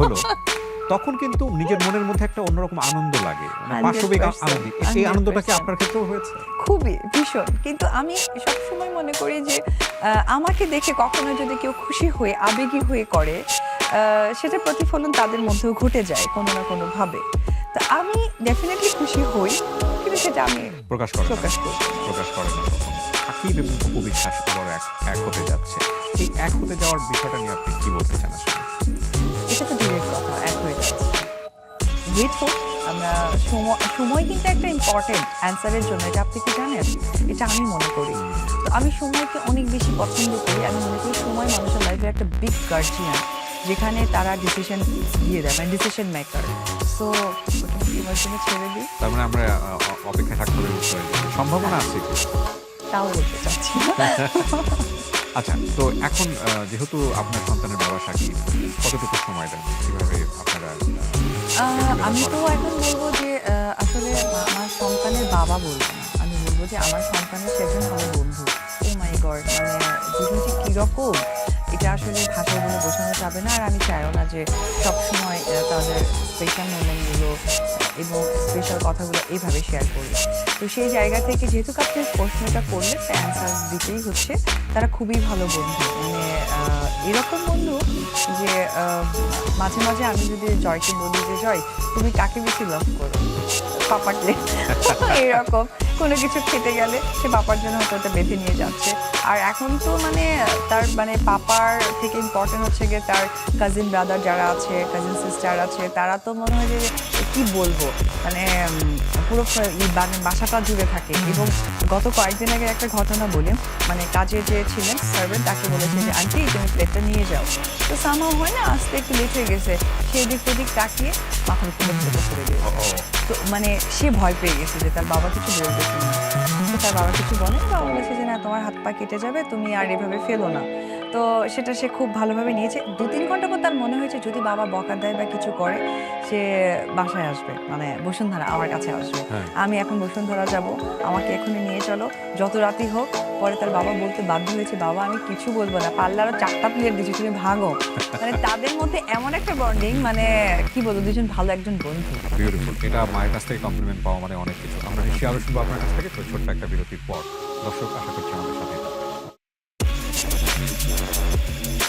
হলো তখন কিন্তু নিজের মনের মধ্যে একটা অন্যরকম আনন্দ লাগে মানে পাশবিক আনন্দ। এই আনন্দটা কি আপনার ক্ষেত্রেও হয়েছে? খুবই ভীষণ। কিন্তু আমি সবসময় মনে করি যে আমাকে দেখে কখনো যদি কেউ খুশি হয়ে আবেগী হয়ে করে সেটা প্রতিফলন তাদের মধ্যেও ঘটে যায় কোনো না কোনো ভাবে তো আমি ডেফিনেটলি খুশি হই কিন্তু সেটা আমি প্রকাশ করে। প্রকাশ করি প্রকাশ করে না সাকিব এবং আবার এক এক হতে যাচ্ছে। এই এক হতে যাওয়ার বিষয়টা নিয়ে আপনি কি বলতে চান আসলে? তো দূরের কথা এক হয়ে যাচ্ছে আমরা সময় সময় কিন্তু একটা ইম্পর্টেন্ট অ্যান্সারের জন্য এটা আপনি কি জানেন? এটা আমি মনে করি। তো আমি সময়কে অনেক বেশি পছন্দ করি। আমি মনে করি সময় মানুষের লাইফে একটা বিগ গার্জিয়ান যেখানে তারা ডিসিশন দিয়ে দেয় মানে ডিসিশন মেকার সো এবার জন্য ছেড়ে দিই? তার মানে আমরা আহ, অ- থাকতে। সম্ভাবনা আছে তাও বলতে চাচ্ছি। আচ্ছা তো এখন যেহেতু আপনার সন্তানের বাবা সাকিব কতটুকু সময় দেন? কীভাবে আপনারা আমি তো এখন বলব যে আসলে আমার সন্তানের বাবা বলব না। আমি বলব যে আমার সন্তানের সেজন ভালো বন্ধু। ও মাই গড মানে দুজন যে কীরকম। এটা আসলে ভাষায় বলে বোঝানো যাবে না। আর আমি চাইও না যে সবসময় তাদের স্পেশাল মোমেন্টগুলো এবং স্পেশাল কথাগুলো এইভাবে শেয়ার করি তো সেই জায়গা থেকে যেহেতু আপনি প্রশ্নটা করলে অ্যান্সার দিতেই হচ্ছে, তারা খুবই ভালো বন্ধু। মানে এরকম বন্ধু যে মাঝে মাঝে আমি যদি জয়কে বলি যে, জয়, তুমি কাকে বেশি লাভ করো? পাপাকে। এরকম। কোনো কিছু খেতে গেলে সে পাপার জন্য হয়তো ওটা বেঁধে নিয়ে যাচ্ছে। আর এখন তো মানে তার মানে পাপার থেকে ইম্পর্টেন্ট হচ্ছে গিয়ে তার কাজিন ব্রাদার যারা আছে কাজিন সিস্টার আছে, তারা তো মনে হয় যে কি বলব? মানে পুরো বাসাটা জুড়ে থাকে। এবং গত কয়েকদিন আগে একটা ঘটনা বলি মানে কাজে যে ছিলেন সার্ভেন্ট তাকে বলেছে যে আন্টি তুমি প্লেটটা নিয়ে যাও। তো সামাও হয় না আসতে একটু লেট হয়ে গেছে। সে এদিক ওদিক তাকিয়ে মাথার উপরে প্লেটটা পড়ে গেছে ও, ও, তো মানে সে ভয় পেয়ে গেছে যে তার বাবা কিছু বলবে কিনা তার বাবা কিছু বলে বাবা বলেছে যে না তোমার হাত পা কেটে যাবে তুমি আর এভাবে ফেলো না। তো সেটা সে খুব ভালোভাবে নিয়েছে। দু তিন ঘণ্টা পর তার মনে হয়েছে যদি বাবা বকা দেয় বা কিছু করে সে বাসায় আসবে মানে বসুন্ধরা আমার কাছে আসবে। হ্যাঁ। আমি এখন বসুন্ধরা যাব আমাকে এখনই নিয়ে চলো। যত রাতি হোক পরে তার বাবা বলতে বাধ্য হয়েছে বাবা আমি কিছু বলব না। পারলে আরও চারটা প্লেট দিচ্ছি তুমি ভাগো। মানে তাদের মধ্যে এমন একটা বন্ডিং মানে কি বলব দুজন ভালো একজন বন্ধু। এটা মায়ের কাছ থেকে কমপ্লিমেন্ট পাওয়া মানে অনেক কিছু। আমরা বেশি শুনব আপনার কাছ থেকে ছোট্ট একটা বিরতির পর। দর্শক আশা করছি আমাদের সাথে Yeah.